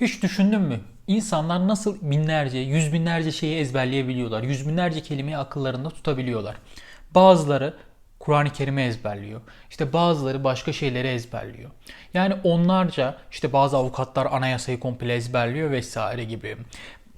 Hiç düşündün mü? İnsanlar nasıl binlerce, yüz binlerce şeyi ezberleyebiliyorlar. Yüz binlerce kelimeyi akıllarında tutabiliyorlar. Bazıları Kur'an-ı Kerim'i ezberliyor. İşte bazıları başka şeyleri ezberliyor. Yani onlarca işte bazı avukatlar anayasayı komple ezberliyor vesaire gibi.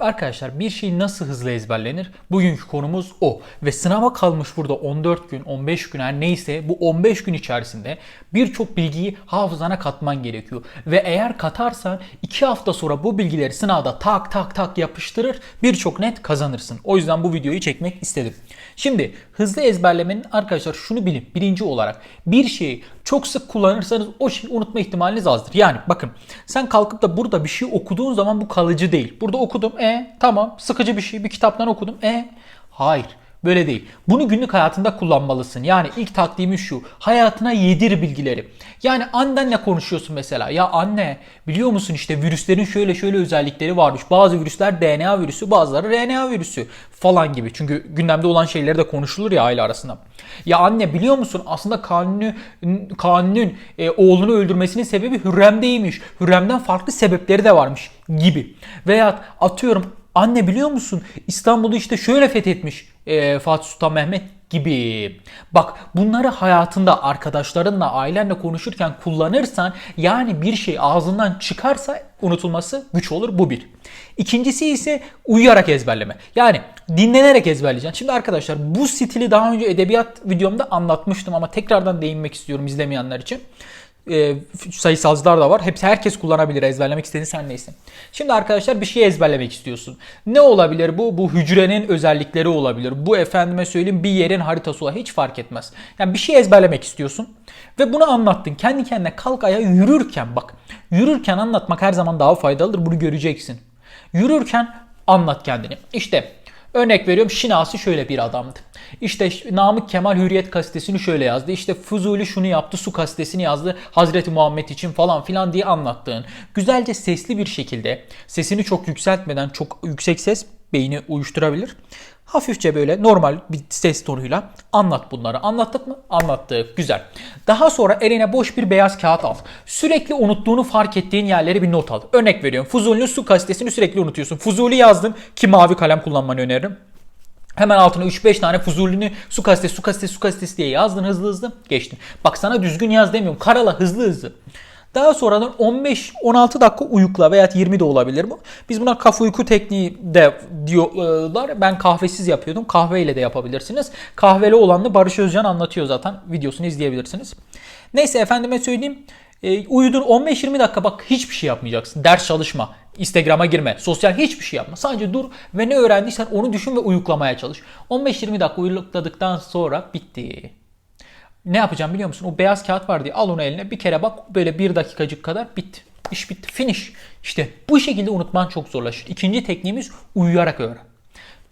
Arkadaşlar bir şey nasıl hızlı ezberlenir? Bugünkü konumuz o. Ve sınava kalmış burada 14 gün, 15 gün her neyse bu 15 gün içerisinde birçok bilgiyi hafızana katman gerekiyor. Ve eğer katarsan 2 hafta sonra bu bilgileri sınavda tak tak tak yapıştırır birçok net kazanırsın. O yüzden bu videoyu çekmek istedim. Şimdi hızlı ezberlemenin arkadaşlar şunu bilin. Birinci olarak bir şeyi çok sık kullanırsanız o şeyi unutma ihtimaliniz azdır. Yani bakın sen kalkıp da burada bir şey okuduğun zaman bu kalıcı değil. Burada okudum e tamam sıkıcı bir şey bir kitaptan okudum e hayır. Böyle değil. Bunu günlük hayatında kullanmalısın. Yani ilk taktiğimiz şu. Hayatına yedir bilgileri. Yani annenle konuşuyorsun mesela. Ya anne biliyor musun işte virüslerin şöyle şöyle özellikleri varmış. Bazı virüsler DNA virüsü bazıları RNA virüsü falan gibi. Çünkü gündemde olan şeyleri de konuşulur ya aile arasında. Ya anne biliyor musun aslında Kanuni, Kanuni'nin e, oğlunu öldürmesinin sebebi Hürrem'deymiş. Hürrem'den farklı sebepleri de varmış gibi. Veya atıyorum Anne biliyor musun İstanbul'u işte şöyle fethetmiş e, Fatih Sultan Mehmet gibi. Bak bunları hayatında arkadaşlarınla ailenle konuşurken kullanırsan yani bir şey ağzından çıkarsa unutulması güç olur bu bir. İkincisi ise uyuyarak ezberleme. Yani dinlenerek ezberleyeceksin. Şimdi arkadaşlar bu stili daha önce edebiyat videomda anlatmıştım ama tekrardan değinmek istiyorum izlemeyenler için e, sayısalcılar da var. Hepsi herkes kullanabilir. Ezberlemek istediğin sen neysin. Şimdi arkadaşlar bir şey ezberlemek istiyorsun. Ne olabilir bu? Bu hücrenin özellikleri olabilir. Bu efendime söyleyeyim bir yerin haritası olabilir. Hiç fark etmez. Yani bir şey ezberlemek istiyorsun. Ve bunu anlattın. Kendi kendine kalk ayağa yürürken bak. Yürürken anlatmak her zaman daha faydalıdır. Bunu göreceksin. Yürürken anlat kendini. İşte Örnek veriyorum Şinasi şöyle bir adamdı. İşte Namık Kemal Hürriyet gazetesini şöyle yazdı. İşte Fuzuli şunu yaptı, su gazetesini yazdı Hazreti Muhammed için falan filan diye anlattığın. Güzelce sesli bir şekilde sesini çok yükseltmeden çok yüksek ses beyni uyuşturabilir. Hafifçe böyle normal bir ses tonuyla anlat bunları. Anlattık mı? Anlattık. Güzel. Daha sonra eline boş bir beyaz kağıt al. Sürekli unuttuğunu fark ettiğin yerleri bir not al. Örnek veriyorum. Fuzuli'nin su gazetesini sürekli unutuyorsun. Fuzuli yazdım ki mavi kalem kullanmanı öneririm. Hemen altına 3-5 tane Fuzuli'ni su gazetesi, su gazetesi, su gazetesi diye yazdın hızlı hızlı geçtin. Bak sana düzgün yaz demiyorum. Karala hızlı hızlı. Daha sonradan 15-16 dakika uyukla veya 20 de olabilir bu. Biz buna kafa uyku tekniği de diyorlar. Ben kahvesiz yapıyordum. Kahveyle de yapabilirsiniz. Kahveli olanını Barış Özcan anlatıyor zaten. Videosunu izleyebilirsiniz. Neyse efendime söyleyeyim. E, uyudun 15-20 dakika bak hiçbir şey yapmayacaksın. Ders çalışma. Instagram'a girme. Sosyal hiçbir şey yapma. Sadece dur ve ne öğrendiysen onu düşün ve uyuklamaya çalış. 15-20 dakika uyukladıktan sonra bitti. Ne yapacağım biliyor musun? O beyaz kağıt var diye al onu eline bir kere bak böyle bir dakikacık kadar bitti. İş bitti. Finish. İşte bu şekilde unutman çok zorlaşır. İkinci tekniğimiz uyuyarak öğren.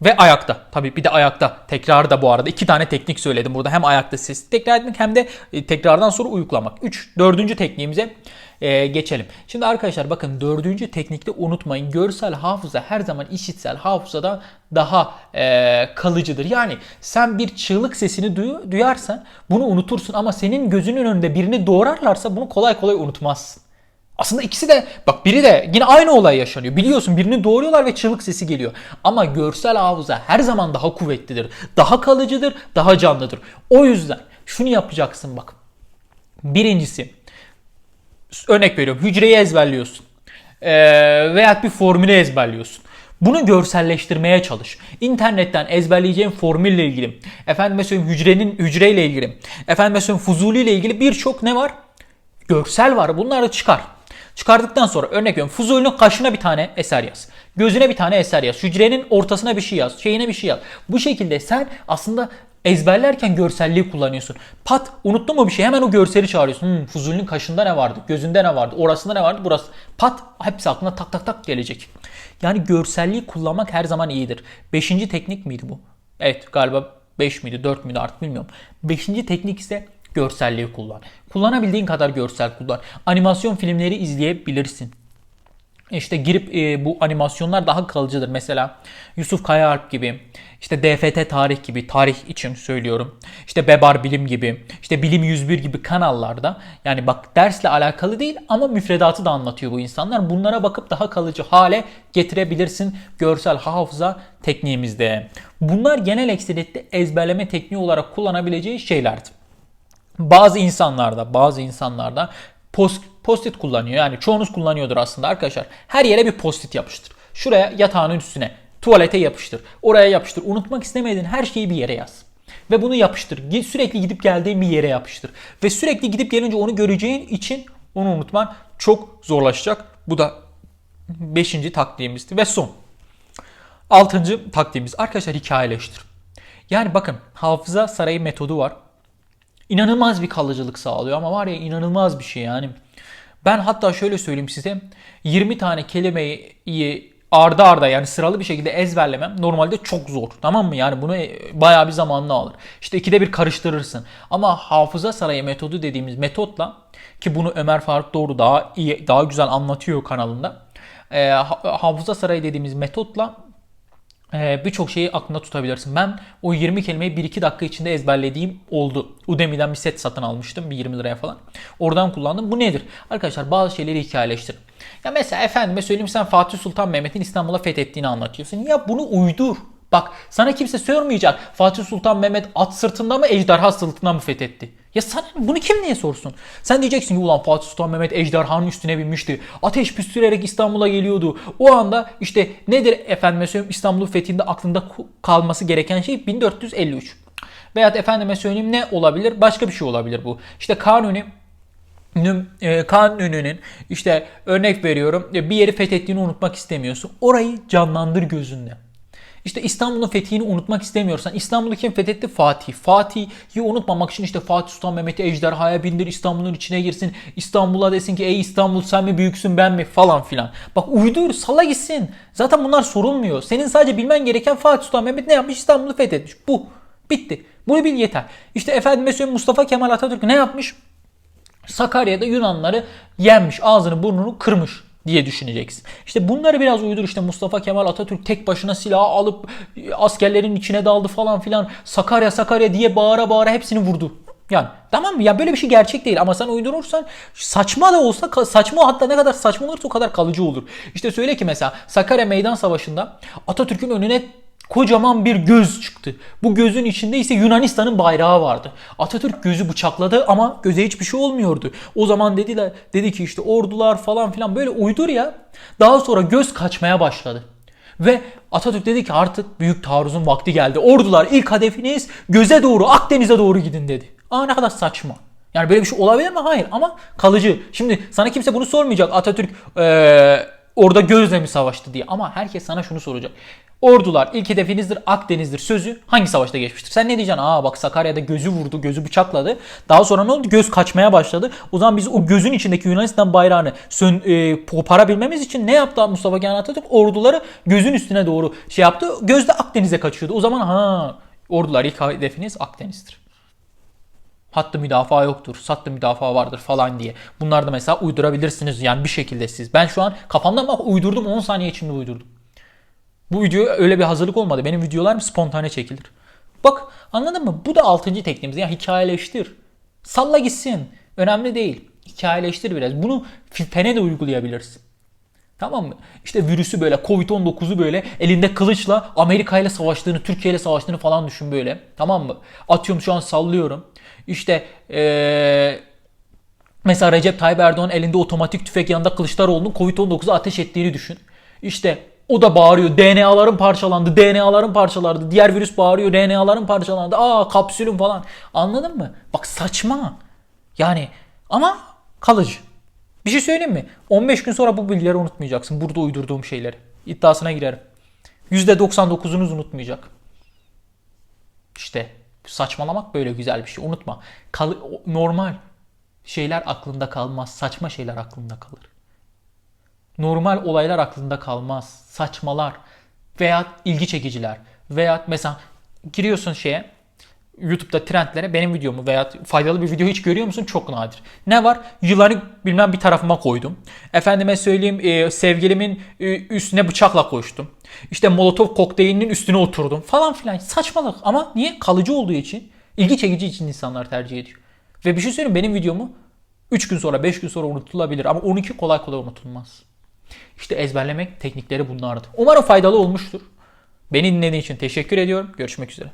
Ve ayakta. Tabii bir de ayakta. Tekrar da bu arada. iki tane teknik söyledim burada. Hem ayakta ses tekrar etmek hem de e, tekrardan sonra uyuklamak. Üç, dördüncü tekniğimize e, geçelim. Şimdi arkadaşlar bakın dördüncü teknikte unutmayın. Görsel hafıza her zaman işitsel hafızadan daha e, kalıcıdır. Yani sen bir çığlık sesini duy, duyarsan bunu unutursun ama senin gözünün önünde birini doğrarlarsa bunu kolay kolay unutmazsın. Aslında ikisi de bak biri de yine aynı olay yaşanıyor. Biliyorsun birini doğuruyorlar ve çığlık sesi geliyor. Ama görsel hafıza her zaman daha kuvvetlidir. Daha kalıcıdır, daha canlıdır. O yüzden şunu yapacaksın bak. Birincisi örnek veriyorum hücreyi ezberliyorsun. Ee, veya bir formülü ezberliyorsun. Bunu görselleştirmeye çalış. İnternetten ezberleyeceğin formülle ilgili, efendim söyleyeyim hücrenin hücreyle ilgili, efendim söyleyeyim fuzuli ile ilgili birçok ne var? Görsel var. Bunları çıkar. Çıkardıktan sonra örnek veriyorum Fuzuli'nin kaşına bir tane eser yaz. Gözüne bir tane eser yaz. Hücrenin ortasına bir şey yaz. Şeyine bir şey yaz. Bu şekilde sen aslında ezberlerken görselliği kullanıyorsun. Pat unuttun mu bir şey hemen o görseli çağırıyorsun. Hmm, Fuzuli'nin kaşında ne vardı? Gözünde ne vardı? Orasında ne vardı? Burası. Pat hepsi aklına tak tak tak gelecek. Yani görselliği kullanmak her zaman iyidir. Beşinci teknik miydi bu? Evet galiba 5 miydi 4 müydü artık bilmiyorum. Beşinci teknik ise görselliği kullan. Kullanabildiğin kadar görsel kullan. Animasyon filmleri izleyebilirsin. işte girip e, bu animasyonlar daha kalıcıdır. Mesela Yusuf Kayaalp gibi, işte DFT Tarih gibi, tarih için söylüyorum. İşte Bebar Bilim gibi, işte Bilim 101 gibi kanallarda yani bak dersle alakalı değil ama müfredatı da anlatıyor bu insanlar. Bunlara bakıp daha kalıcı hale getirebilirsin görsel hafıza tekniğimizde. Bunlar genel ekseriyette ezberleme tekniği olarak kullanabileceği şeylerdi. Bazı insanlarda, bazı insanlarda post, post-it kullanıyor. Yani çoğunuz kullanıyordur aslında arkadaşlar. Her yere bir post-it yapıştır. Şuraya yatağın üstüne, tuvalete yapıştır. Oraya yapıştır. Unutmak istemediğin her şeyi bir yere yaz. Ve bunu yapıştır. Sürekli gidip geldiğin bir yere yapıştır. Ve sürekli gidip gelince onu göreceğin için onu unutman çok zorlaşacak. Bu da 5. taktiğimizdi. Ve son. 6. taktiğimiz arkadaşlar hikayeleştir. Yani bakın hafıza sarayı metodu var inanılmaz bir kalıcılık sağlıyor ama var ya inanılmaz bir şey yani. Ben hatta şöyle söyleyeyim size 20 tane kelimeyi arda arda yani sıralı bir şekilde ezberlemem normalde çok zor. Tamam mı? Yani bunu bayağı bir zamanını alır. İşte ikide bir karıştırırsın. Ama hafıza sarayı metodu dediğimiz metotla ki bunu Ömer Faruk Doğru daha iyi daha güzel anlatıyor kanalında. E, hafıza sarayı dediğimiz metotla birçok şeyi aklında tutabilirsin. Ben o 20 kelimeyi 1-2 dakika içinde ezberlediğim oldu. Udemy'den bir set satın almıştım. Bir 20 liraya falan. Oradan kullandım. Bu nedir? Arkadaşlar bazı şeyleri hikayeleştirin. Ya mesela efendime söyleyeyim sen Fatih Sultan Mehmet'in İstanbul'a fethettiğini anlatıyorsun. Ya bunu uydur. Bak sana kimse sormayacak. Fatih Sultan Mehmet at sırtında mı ejderha sırtında mı fethetti? Ya sen bunu kim niye sorsun? Sen diyeceksin ki ulan Fatih Sultan Mehmet ejderhanın üstüne binmişti. Ateş püstürerek İstanbul'a geliyordu. O anda işte nedir efendime söyleyeyim İstanbul'un fethinde aklında kalması gereken şey 1453. Veyahut efendime söyleyeyim ne olabilir? Başka bir şey olabilir bu. İşte Kanuni e, Kanuni'nin işte örnek veriyorum bir yeri fethettiğini unutmak istemiyorsun. Orayı canlandır gözünde. İşte İstanbul'un fethini unutmak istemiyorsan İstanbul'u kim fethetti? Fatih. Fatih'i unutmamak için işte Fatih Sultan Mehmet'i ejderhaya bindir İstanbul'un içine girsin. İstanbul'a desin ki ey İstanbul sen mi büyüksün ben mi falan filan. Bak uydur sala gitsin. Zaten bunlar sorulmuyor. Senin sadece bilmen gereken Fatih Sultan Mehmet ne yapmış? İstanbul'u fethetmiş. Bu. Bitti. Bunu bil yeter. İşte efendime söyleyeyim Mustafa Kemal Atatürk ne yapmış? Sakarya'da Yunanları yenmiş. Ağzını burnunu kırmış diye düşüneceksin. İşte bunları biraz uydur işte Mustafa Kemal Atatürk tek başına silah alıp askerlerin içine daldı falan filan. Sakarya Sakarya diye bağıra bağıra hepsini vurdu. Yani tamam mı? Ya böyle bir şey gerçek değil ama sen uydurursan saçma da olsa saçma hatta ne kadar saçma olursa o kadar kalıcı olur. İşte söyle ki mesela Sakarya Meydan Savaşı'nda Atatürk'ün önüne kocaman bir göz çıktı. Bu gözün içinde ise Yunanistan'ın bayrağı vardı. Atatürk gözü bıçakladı ama göze hiçbir şey olmuyordu. O zaman dediler dedi ki işte ordular falan filan böyle uydur ya. Daha sonra göz kaçmaya başladı. Ve Atatürk dedi ki artık büyük taarruzun vakti geldi. Ordular ilk hedefiniz göze doğru Akdeniz'e doğru gidin dedi. Aa ne kadar saçma. Yani böyle bir şey olabilir mi? Hayır ama kalıcı. Şimdi sana kimse bunu sormayacak. Atatürk ee, orada gözle mi savaştı diye. Ama herkes sana şunu soracak. Ordular ilk hedefinizdir Akdeniz'dir sözü hangi savaşta geçmiştir? Sen ne diyeceksin? Aa bak Sakarya'da gözü vurdu, gözü bıçakladı. Daha sonra ne oldu? Göz kaçmaya başladı. O zaman biz o gözün içindeki Yunanistan bayrağını sön, e, koparabilmemiz için ne yaptı Mustafa Kemal Atatürk? Orduları gözün üstüne doğru şey yaptı. Göz de Akdeniz'e kaçıyordu. O zaman ha ordular ilk hedefiniz Akdeniz'dir. Hattı müdafaa yoktur, sattı müdafaa vardır falan diye. Bunlar da mesela uydurabilirsiniz yani bir şekilde siz. Ben şu an kafamdan bak uydurdum 10 saniye içinde uydurdum. Bu video öyle bir hazırlık olmadı. Benim videolarım spontane çekilir. Bak anladın mı? Bu da 6. tekniğimiz. Yani hikayeleştir. Salla gitsin. Önemli değil. Hikayeleştir biraz. Bunu fene de uygulayabilirsin. Tamam mı? İşte virüsü böyle Covid-19'u böyle elinde kılıçla Amerika ile savaştığını, Türkiye ile savaştığını falan düşün böyle. Tamam mı? Atıyorum şu an sallıyorum. İşte ee, mesela Recep Tayyip Erdoğan elinde otomatik tüfek yanında Kılıçdaroğlu'nun Covid-19'u ateş ettiğini düşün. İşte o da bağırıyor. DNA'ların parçalandı. DNA'ların parçalandı. Diğer virüs bağırıyor. RNA'ların parçalandı. Aa kapsülüm falan. Anladın mı? Bak saçma. Yani ama kalıcı. Bir şey söyleyeyim mi? 15 gün sonra bu bilgileri unutmayacaksın. Burada uydurduğum şeyleri. İddiasına girerim. %99'unuz unutmayacak. İşte saçmalamak böyle güzel bir şey. Unutma. Kal normal şeyler aklında kalmaz. Saçma şeyler aklında kalır. Normal olaylar aklında kalmaz. Saçmalar veya ilgi çekiciler veya mesela giriyorsun şeye YouTube'da trendlere benim videomu veya faydalı bir video hiç görüyor musun? Çok nadir. Ne var? Yılanı bilmem bir tarafıma koydum. Efendime söyleyeyim e, sevgilimin e, üstüne bıçakla koştum. İşte molotov kokteylinin üstüne oturdum falan filan. Saçmalık ama niye? Kalıcı olduğu için, ilgi çekici için insanlar tercih ediyor. Ve bir şey söyleyeyim benim videomu 3 gün sonra 5 gün sonra unutulabilir ama 12 kolay kolay unutulmaz. İşte ezberlemek teknikleri bunlardı. Umarım faydalı olmuştur. Beni dinlediğin için teşekkür ediyorum. Görüşmek üzere.